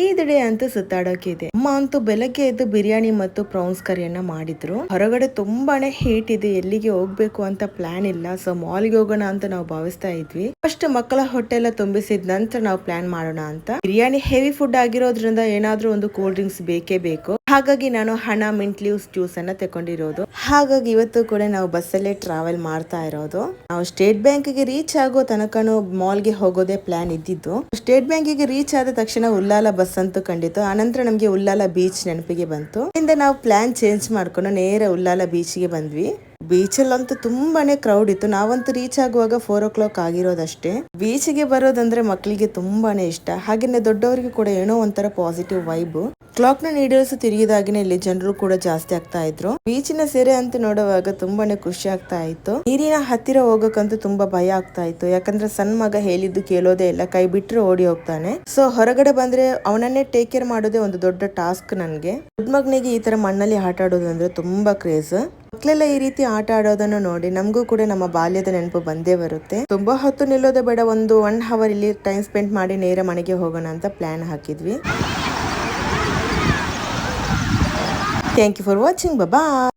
ಈ ದಡೆ ಅಂತೂ ಸುತ್ತಾಡೋಕೆ ಅಮ್ಮ ಅಂತೂ ಬೆಳಗ್ಗೆ ಎದ್ದು ಬಿರಿಯಾನಿ ಮತ್ತು ಪ್ರೌನ್ಸ್ ಕರಿಯನ್ನ ಮಾಡಿದ್ರು. ಹೊರಗಡೆ ತುಂಬಾನೇ ಹೀಟ್ ಇದೆ, ಎಲ್ಲಿಗೆ ಹೋಗ್ಬೇಕು ಅಂತ ಪ್ಲಾನ್ ಇಲ್ಲ. ಸೊ ಮಾಲ್ಗೆ ಹೋಗೋಣ ಅಂತ ನಾವು ಭಾವಿಸ್ತಾ ಇದ್ವಿ. ಫಸ್ಟ್ ಮಕ್ಕಳ ಹೊಟ್ಟೆ ಎಲ್ಲ ತುಂಬಿಸಿದ ನಂತರ ನಾವು ಪ್ಲಾನ್ ಮಾಡೋಣ ಅಂತ. ಬಿರಿಯಾನಿ ಹೆವಿ ಫುಡ್ ಆಗಿರೋದ್ರಿಂದ ಏನಾದ್ರೂ ಒಂದು ಕೂಲ್ ಡ್ರಿಂಕ್ಸ್ ಬೇಕೇ ಬೇಕು. ಹಾಗಾಗಿ ನಾನು ಹಣ ಮಿಂಟ್ ಲೀವ್ಸ್ ಜ್ಯೂಸ್ ಅನ್ನ ತಗೊಂಡಿರೋದು. ಹಾಗಾಗಿ ಇವತ್ತು ಕೂಡ ನಾವು ಬಸ್ಸಲ್ಲೇ ಟ್ರಾವೆಲ್ ಮಾಡ್ತಾ ಇರೋದು. ನಾವು ಸ್ಟೇಟ್ ಬ್ಯಾಂಕಿಗೆ ರೀಚ್ ಆಗೋ ತನಕನೂ ಮಾಲ್ಗೆ ಹೋಗೋದೇ ಪ್ಲಾನ್ ಇದ್ದಿದ್ದು. ಸ್ಟೇಟ್ ಬ್ಯಾಂಕಿಗೆ ರೀಚ್ ಆದ ತಕ್ಷಣ ಉಲ್ಲಾಲ ಬಸ್ ಅಂತೂ ಕಂಡಿತು ಆನಂತರ ನಮಗೆ ಉಲ್ಲಾಲ ಬೀಚ್ ನೆನಪಿಗೆ ಬಂತು. ಇಂದ ನಾವು ಪ್ಲಾನ್ ಚೇಂಜ್ ಮಾಡ್ಕೊಂಡು ನೇರ ಉಲ್ಲಾಲ ಬೀಚ್ಗೆ ಬಂದ್ವಿ. ಬೀಚಲ್ಲಂತೂ ತುಂಬಾನೇ ಕ್ರೌಡ್ ಇತ್ತು. ನಾವಂತೂ ರೀಚ್ ಆಗುವಾಗ ಫೋರ್ ಓ ಕ್ಲಾಕ್ ಆಗಿರೋದಷ್ಟೇ. ಬೀಚ್ಗೆ ಬರೋದಂದ್ರೆ ಮಕ್ಕಳಿಗೆ ತುಂಬಾನೇ ಇಷ್ಟ. ಹಾಗೇನೆ ದೊಡ್ಡವರಿಗೆ ಕೂಡ ಏನೋ ಒಂಥರ ಪಾಸಿಟಿವ್ ವೈಬ್ ಕ್ಲಾಕ್ನ ನೀಡಲ್ಸ್ ತಿರುಗಿದಾಗಿನೇ ಇಲ್ಲಿ ಜನರು ಕೂಡ ಜಾಸ್ತಿ ಆಗ್ತಾ ಇದ್ರು. ಬೀಚಿನ ಸೆರೆ ಅಂತ ನೋಡುವಾಗ ತುಂಬಾನೇ ಖುಷಿ ಆಗ್ತಾ ಇತ್ತು. ನೀರಿನ ಹತ್ತಿರ ಹೋಗಕ್ಕಂತೂ ತುಂಬಾ ಭಯ ಆಗ್ತಾ ಇತ್ತು. ಯಾಕಂದ್ರೆ ಸಣ್ಣ ಮಗ ಹೇಳಿದ್ದು ಕೇಳೋದೇ ಇಲ್ಲ. ಕೈ ಬಿಟ್ಟರೆ ಓಡಿ ಹೋಗ್ತಾನೆ. ಸೊ ಹೊರಗಡೆ ಬಂದ್ರೆ ಅವನನ್ನೇ ಟೇಕ್ ಕೇರ್ ಮಾಡೋದೇ ಒಂದು ದೊಡ್ಡ ಟಾಸ್ಕ್ ನನ್ಗೆ. ದೊಡ್ಡ ಮಗನಿಗೆ ಈ ತರ ಮಣ್ಣಲ್ಲಿ ಆಟ ಆಡೋದಂದ್ರೆ ತುಂಬಾ ಕ್ರೇಜ್ ಮಕ್ಕಳೆಲ್ಲ ಈ ರೀತಿ ಆಟ ಆಡೋದನ್ನು ನೋಡಿ ನಮಗೂ ಕೂಡ ನಮ್ಮ ಬಾಲ್ಯದ ನೆನಪು ಬಂದೇ ಬರುತ್ತೆ. ತುಂಬಾ ಹೊತ್ತು ನಿಲ್ಲೋದೇ ಬೇಡ, ಒಂದು ಒನ್ ಅವರ್ ಇಲ್ಲಿ ಟೈಮ್ ಸ್ಪೆಂಡ್ ಮಾಡಿ ನೇರ ಮನೆಗೆ ಹೋಗೋಣ ಅಂತ ಪ್ಲಾನ್ ಹಾಕಿದ್ವಿ. Thank you for watching Baba